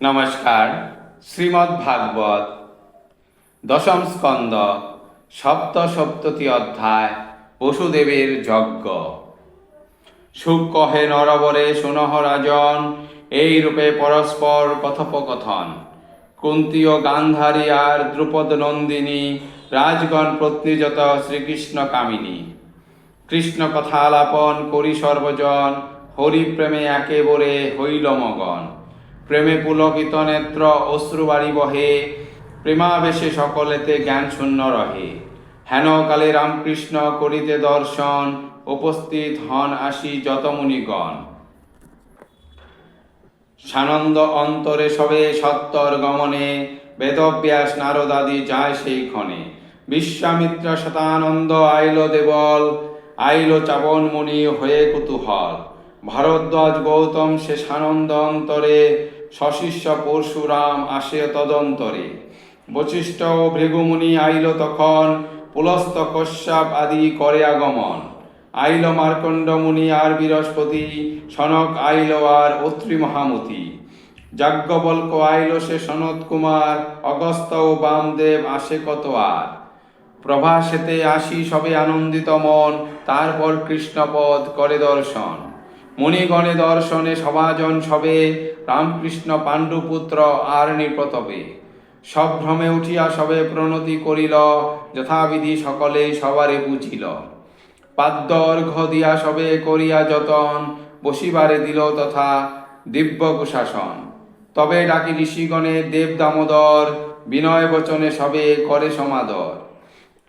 নমস্কার, শ্রীমদ্ ভাগবত, দশম স্কন্দ সপ্ত সপ্ততি অধ্যায়, বসুদেবের যজ্ঞ। সুখ কহে নরবরে সুনহ রাজন, এই রূপে পরস্পর কথোপকথন। কুন্তি ও গান্ধারী আর দ্রুপদ নন্দিনী, রাজগণ পত্নীযত শ্রীকৃষ্ণ কামিনী। কৃষ্ণ কথা আলাপন করি সর্বজন হরি প্রেমে একেবারে হইল মগন। প্রেমে পুলকিত নেত্র অশ্রুবাড়ি বহে প্রেমাবেশে সকলেতে জ্ঞান শূন্য রহে। হেন কালে রামকৃষ্ণ করিতে দর্শন, উপস্থিত হন আসি যত মুনিগণ। সানন্দ অন্তরে সবে সত্তর গমনে, বেদব্যাস নারদাদি যায় সেই ক্ষণে বিশ্বামিত্র শতানন্দ আইল দেবল, আইল চাবন মুনি হয়ে কুতূহল। ভারদ্বাজ গৌতম সে সানন্দ অন্তরে সশিষ্য পরশুরাম আসে তদন্তরে। বশিষ্ঠ ও ভৃগুমুনি আইল তখন, পুলস্ত কশ্যপ আদি করে আগমন। আইল মার্কণ্ড মুনি আর বৃহস্পতি, সনক আইল আর অত্রি মহামতি যাজ্ঞবল্ক আইল সে সনত কুমার, অগস্ত ও বামদেব আসে কত আর প্রভাসেতে আসি সবে আনন্দিত মন, তারপর কৃষ্ণপদ করে দর্শন। মণিগণে দর্শনে সভাজন সবে, রামকৃষ্ণ পাণ্ডুপুত্র আর নিপতবে সব ভ্রমে উঠিয়া সবে প্রণতি করিল, যথাবিধি সকলে সবারে বুঝিল। পাদ্য অর্ঘ দিয়া সবে করিয়া যতন, বসিবারে দিল তথা দিব্য কুশাসন। তবে ডাকি ঋষিগণে, দেব দামোদর, বিনয় বচনে সবে করে সমাদর।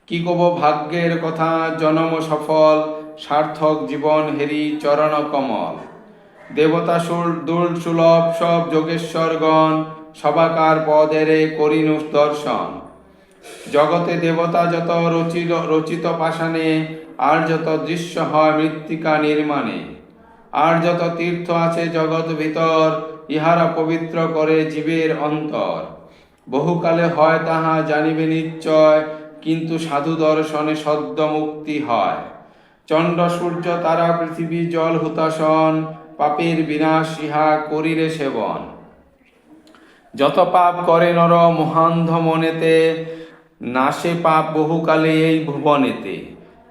কি কব ভাগ্যের কথা, জনম সফল সার্থক জীবন হেরি চরণ কমল। দেবতা দুল সুলভ সব যোগেশ্বরগণ সবাকার পদেরে করিনু দর্শন। জগতে দেবতা যত রচিল রচিত পাষাণে, আর যত দৃশ্য হয় মৃত্তিকা নির্মাণে। আর যত তীর্থ আছে জগৎ ভিতর, ইহারা পবিত্র করে জীবের অন্তর। বহুকালে হয় তাহা জানিবে নিশ্চয়, কিন্তু সাধু দর্শনে সদ্য মুক্তি হয়। চন্দ্র সূর্য, তারা পৃথিবী, জল হুতাসন পাপের বিনাশ ইহা করিলে সেবন। যত পাপ করে নর মহান্ধ মনেতে নাশে পাপ বহুকালে এই ভুবনেতে।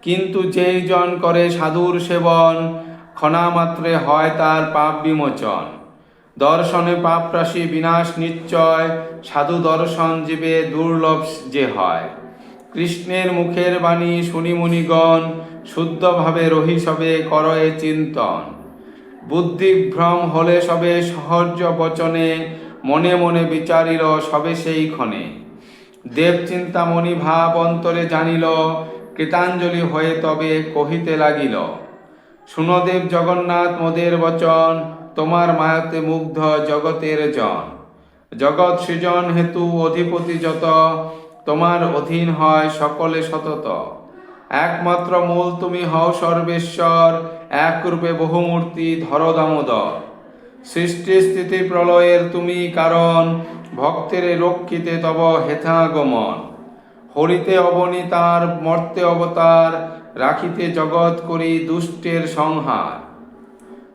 কিন্তু যেই জন করে সাধুর সেবন, ক্ষণামাত্রে হয় তার পাপ বিমোচন। দর্শনে পাপ রাশি বিনাশ নিশ্চয়, সাধু দর্শন জীবে দুর্লভ যে হয়। কৃষ্ণের মুখের বাণী শুনিমুনিগণ শুদ্ধভাবে রহি সবে, করয়ে চিন্তন। বুদ্ধিভ্রম হলে সবে, সহজ বচনে, মনে মনে বিচারিল সবে সেই ক্ষণে দেব চিন্তামণি ভাব অন্তরে জানিল, কৃতাঞ্জলি হয়ে তবে কহিতে লাগিল, শুনদেব জগন্নাথ মোদের বচন, তোমার মায়াতে মুগ্ধ জগতের জন। জগৎ সৃজন হেতু অধিপতি যত তোমার অধীন হয় সকলে সতত। একমাত্র মূল তুমি হও সর্বেশ্বর একরূপে বহুমূর্তি ধর দামোদর। সৃষ্টি স্থিতি প্রলয়ের তুমি কারণ, ভক্তের রক্ষিতে তব হেথাগমন। হরিতে অবনীতার মর্তে অবতার, রাখিতে জগৎ করি দুষ্টের সংহার।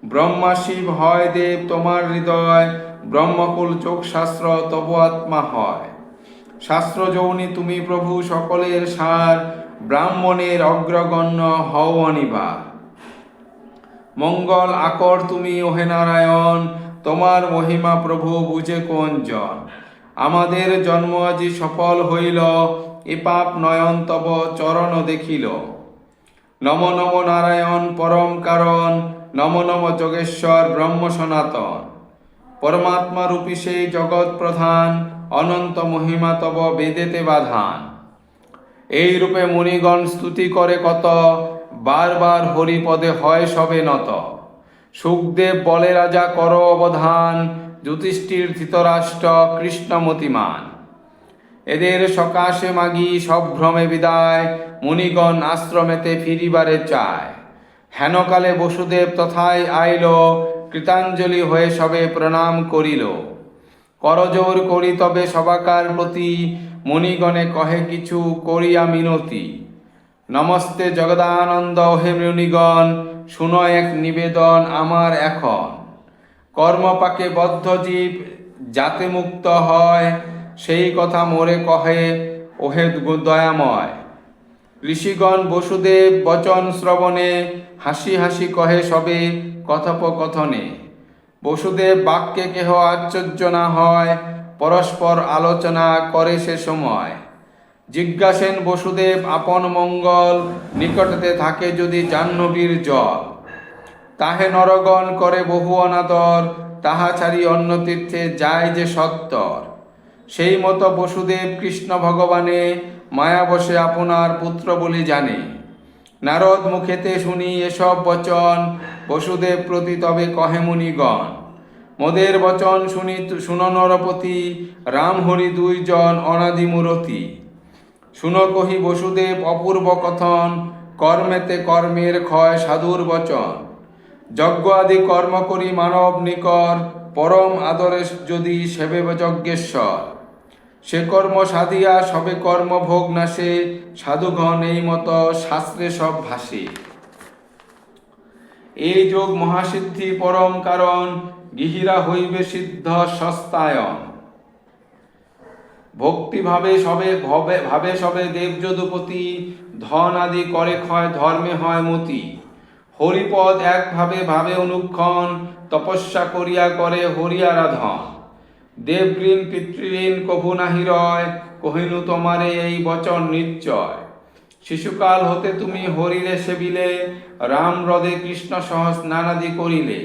ব্রহ্মা শিব হয় দেব তোমার হৃদয়, ব্রহ্মকুল চোখ শাস্ত্র তব আত্মা হয়। শাস্ত্র যৌনি তুমি প্রভু সকলের সার, ব্রাহ্মণের অগ্রগণ্য হও অনিবার মঙ্গল আকর তুমি, ওহে নারায়ণ, তোমার মহিমা প্রভু বুঝে কোন জন আমাদের জন্ম আজি সফল হইল, এ পাপ নয়ন তব চরণ দেখিল। নম নম নারায়ণ, পরম কারণ, নম নম যোগেশ্বর, ব্রহ্ম সনাতন। পরমাত্মা রূপী সেই জগৎ প্রধান অনন্ত মহিমা তব বেদেতে বাধান। এই রূপে মুনিগণ স্তুতি করে কত, বারবার হরিপদে হয় সবে নত। সুখদেব বলে, রাজা, কর অবধান, যুধিষ্ঠির ধৃতরাষ্ট্র কৃষ্ণমতিমান এদের সকাশে মাগি সব ভ্রমে বিদায়, মুনিগণ আশ্রমেতে ফিরিবারে চায়। হেনকালে বসুদেব তথায় আইল, কৃতাঞ্জলি হয়ে সবে প্রণাম করিল। করজোর করি তবে সবাকার প্রতি। মণিগণে কহে কিছু করিয়া মিনতি। নমস্তে জগদানন্দ, হে মৃণিগণ শুনো এক নিবেদন আমার এখন। কর্মপাকে বদ্ধ জীব যাতে মুক্ত হয়, সেই কথা মোরে কহে, ওহে দয়াময়। ঋষিগণ বসুদেব বচন শ্রবণে, হাসি হাসি কহে সবে কথোপকথনে। বসুদেব বাক্যে কেহ আশ্চর্য না হয়, পরস্পর আলোচনা করে সে সময়। জিজ্ঞাসেন বসুদেব, আপন মঙ্গল, নিকটতে থাকে যদি জাহ্নবীর জল? তাহে নরগণ করে বহু অনাদর, তাহা ছাড়ি অন্য তীর্থে যায় যে সত্তর। সেই মতো বসুদেব কৃষ্ণ ভগবানে মায়া বসে আপনার পুত্র বলি জানে। নারদ মুখেতে শুনি এসব বচন বসুদেব প্রতি তবে কহে মুনিগণ। মোদের বচন শুনি শুন নরপতি রাম হরি দুইজন অনাদি মূরতি শুন কহি বসুদেব অপূর্ব কথন, কর্মেতে কর্মের ক্ষয় সাধুর বচন। যজ্ঞ আদি কর্ম করি মানব নিকর পরম আদরে যদি সেবে যজ্ঞেশ্বর। সে কর্ম সাধিয়া, সবে কর্ম ভোগ নাশে, সাধুগণ এই মতো শাস্ত্রে সব ভাসে। এই যোগ মহাসিদ্ধি পরম কারণ, গিহিরা হইবে সিদ্ধ সস্তায়ন। ভক্তিভাবে সবে ভবে ভাবে সবে দেবযদুপতি, ধন আদি করে ক্ষয় ধর্মে হয় মতি। হরিপদ একভাবে ভাবে অনুক্ষণ, তপস্যা করিয়া করে হরি আরাধন দেবঋণ পিতৃঋণ কভু নাহি রয়, কহিনু তোমারে এই বচন নিশ্চয়। শিশুকাল হতে তুমি হরিরে সেবিলে, রাম হ্রদে কৃষ্ণ সহ স্নানাদি করিলে।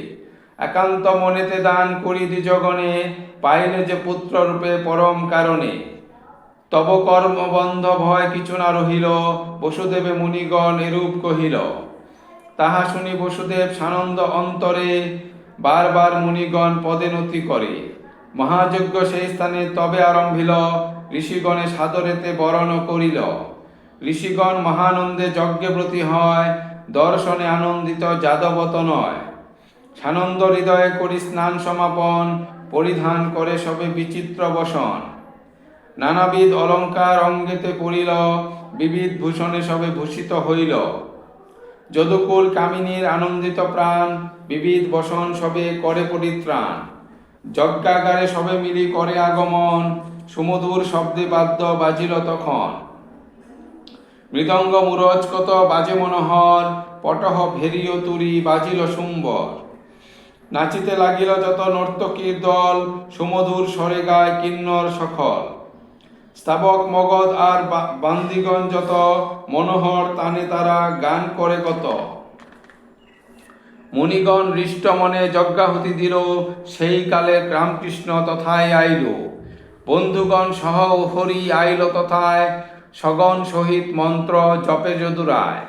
একান্ত মনেতে দান করি দ্বিজগণে, পাইলে যে পুত্র রূপে পরম কারণে। তব কর্মবন্ধ ভয় কিছু না রহিল, বসুদেবে মুনিগণ এরূপ কহিল। তাহা শুনি বসুদেব সানন্দ অন্তরে, বারবার মুনিগণ পদে নতি করে। মহাযজ্ঞ সেই স্থানে তবে আরম্ভিল, ঋষিগণে সাদরেতে বরণ করিল। ঋষিগণ মহানন্দে যজ্ঞব্রতী হয়, দর্শনে আনন্দিত যাদবত নয়। সানন্দ হৃদয়ে করি স্নান সমাপন, পরিধান করে সবে বিচিত্র বসন। নানাবিধ অলঙ্কার অঙ্গেতে পড়িল, বিবিধ ভূষণে সবে ভূষিত হইল। যদুকুল কামিনীর আনন্দিত প্রাণ, বিবিধ বসন সবে করে পরিত্রাণ। যজ্ঞাগারে সবে মিলি করে আগমন, সুমধুর শব্দে বাদ্য বাজিল তখন। মৃদঙ্গ মুরজ কত বাজে মনোহর, পটহ ভেরিয় তুরি বাজিল সুম্বর। নাচিতে লাগিল যত নর্তকীর দল, সুমধুর স্বরে গায় কিন্নর সখল স্থাবক মগধ আর বান্দিগণ যত, মনোহর তানে তারা গান করে কত। মুনিগণ হৃষ্ট মনে যজ্ঞাহুতি দিল, সেই কালে রামকৃষ্ণ তথায় আইল। বন্ধুগণ সহ হরি আইল তথায় সগণ সহিত মন্ত্র জপে যদুরায়।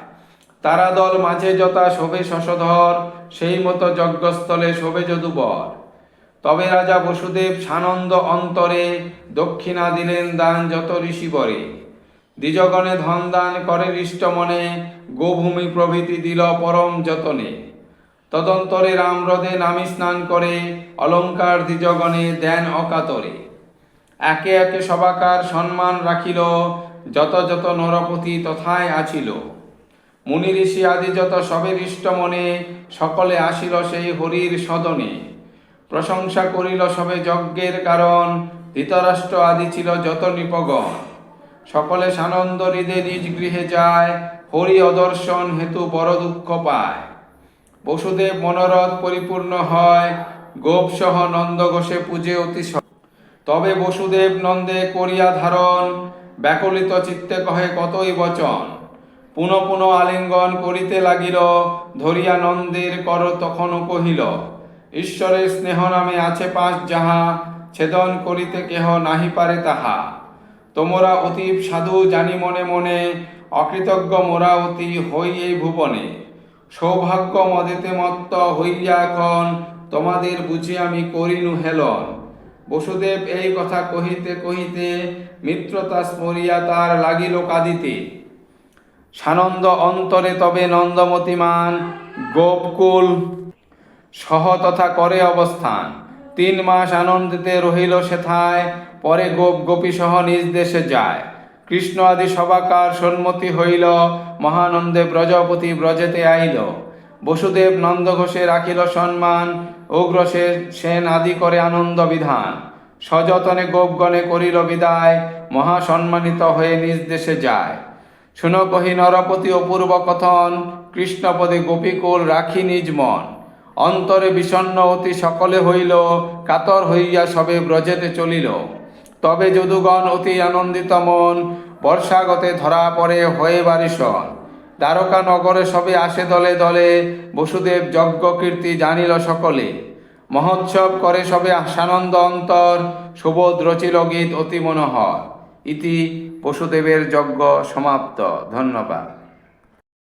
তারা দল মাঝে যথা শোভে শশধর, সেই মতো যজ্ঞস্থলে শোভে যদুবর। তবে রাজা বসুদেব সানন্দ অন্তরে দক্ষিণা দিলেন দান যত ঋষিবরে। দ্বিজগণে ধন দান করে হৃষ্ট মনে গোভূমি প্রভৃতি দিল পরম যতনে। তদন্তরে রামহ্রদে নামি স্নান করে, অলঙ্কার দ্বিজগণে দেন অকাতরে। একে একে সবাকার সম্মান রাখিল যত যত নরপতি তথায় আছিল। মুনি ঋষি আদি যত সবে হৃষ্ট মনে, সকলে আসিল সেই হরির সদনে। প্রশংসা করিল সবে যজ্ঞের কারণ, ধৃতরাষ্ট্র আদি ছিল যত নিপগণ। সকলে সানন্দ হৃদে নিজ গৃহে যায়, হরি অদর্শন হেতু বড় দুঃখ পায়। বসুদেব মনোরথ পরিপূর্ণ হয় গোপসহ নন্দ ঘোষে পূজে অতি তবে বসুদেব নন্দে করিয়া ধারণ ব্যাকুলিত চিত্তে কহে, কতই বচন। পুনঃ পুনঃ আলিঙ্গন করিতে লাগিল, ধরিয়া নন্দের কর তখনও কহিল, ঈশ্বরের স্নেহ নামে আছে পাঁচ যাহা, ছেদন করিতে কেহ নাহি পারে তাহা। তোমরা অতীব সাধু জানি মনে মনে, অকৃতজ্ঞ মোরা অতি হই এই ভুবনে। সৌভাগ্য মদেতে মত্ত হইয়া এখন, তোমাদের বুঝি আমি করিনু হেলন। বসুদেব এই কথা কহিতে কহিতে মিত্রতা স্মরিয়া তার লাগিল কাঁদিতে। সানন্দ অন্তরে তবে নন্দমতিমান গোপকুল সহ তথা করে অবস্থান। তিন মাস আনন্দিতে রহিল সেথায়, পরে গোপ গোপী সহ নিজ দেশে যায়। কৃষ্ণ আদি সবাকার সন্মতি হইল, মহানন্দে ব্রজপতি ব্রজেতে আইল। বসুদেব নন্দ ঘোষে রাখিল সম্মান উগ্রসে সেন আদি করে আনন্দ বিধান। সযতনে গোপগণে করিল বিদায় মহাসম্মানিত হয়ে নিজ দেশে যায়। শুনো কহি নরপতি অপূর্ব কথন, কৃষ্ণপদে গোপীকুল রাখি নিজ মন। অন্তরে বিষণ্ণ অতি সকলে হইল, কাতর হইয়া সবে ব্রজেতে চলিল। তবে যদুগণ অতি আনন্দিত মন, বর্ষাগতে ধরা পড়ে হয়ে বারিশন। দ্বারকা নগরে সবে আসে দলে দলে, বসুদেব যজ্ঞ কীর্তি জানিল সকলে। মহোৎসব করে সবে সানন্দ অন্তর, সুবোধ রচিল গীত অতি মনোহর। ইতি বসুদেবের যজ্ঞ সমাপ্ত। ধন্যবাদ।